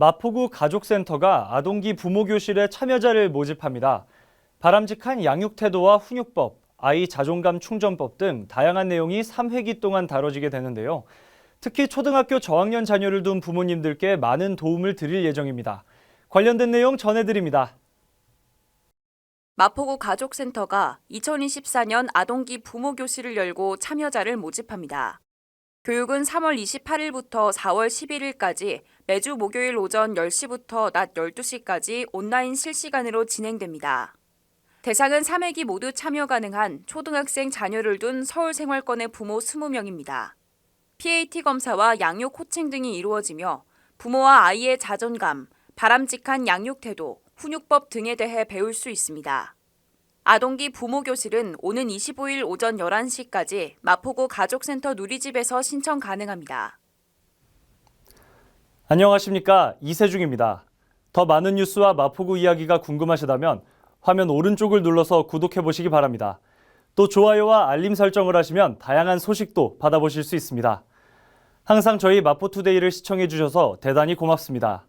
마포구 가족센터가 아동기 부모교실에 참여자를 모집합니다. 바람직한 양육 태도와 훈육법, 아이 자존감 충전법 등 다양한 내용이 3회기 동안 다뤄지게 되는데요. 특히 초등학교 저학년 자녀를 둔 부모님들께 많은 도움을 드릴 예정입니다. 관련된 내용 전해드립니다. 마포구 가족센터가 2024년 아동기 부모교실을 열고 참여자를 모집합니다. 교육은 3월 28일부터 4월 11일까지 매주 목요일 오전 10시부터 낮 12시까지 온라인 실시간으로 진행됩니다. 대상은 3회기 모두 참여 가능한 초등학생 자녀를 둔 서울생활권의 부모 20명입니다. PAT 검사와 양육 코칭 등이 이루어지며 부모와 아이의 자존감, 바람직한 양육 태도, 훈육법 등에 대해 배울 수 있습니다. 아동기 부모 교실은 오는 25일 오전 11시까지 마포구 가족센터 누리집에서 신청 가능합니다. 안녕하십니까 이세중입니다. 더 많은 뉴스와 마포구 이야기가 궁금하시다면 화면 오른쪽을 눌러서 구독해 보시기 바랍니다. 또 좋아요와 알림 설정을 하시면 다양한 소식도 받아보실 수 있습니다. 항상 저희 마포투데이를 시청해 주셔서 대단히 고맙습니다.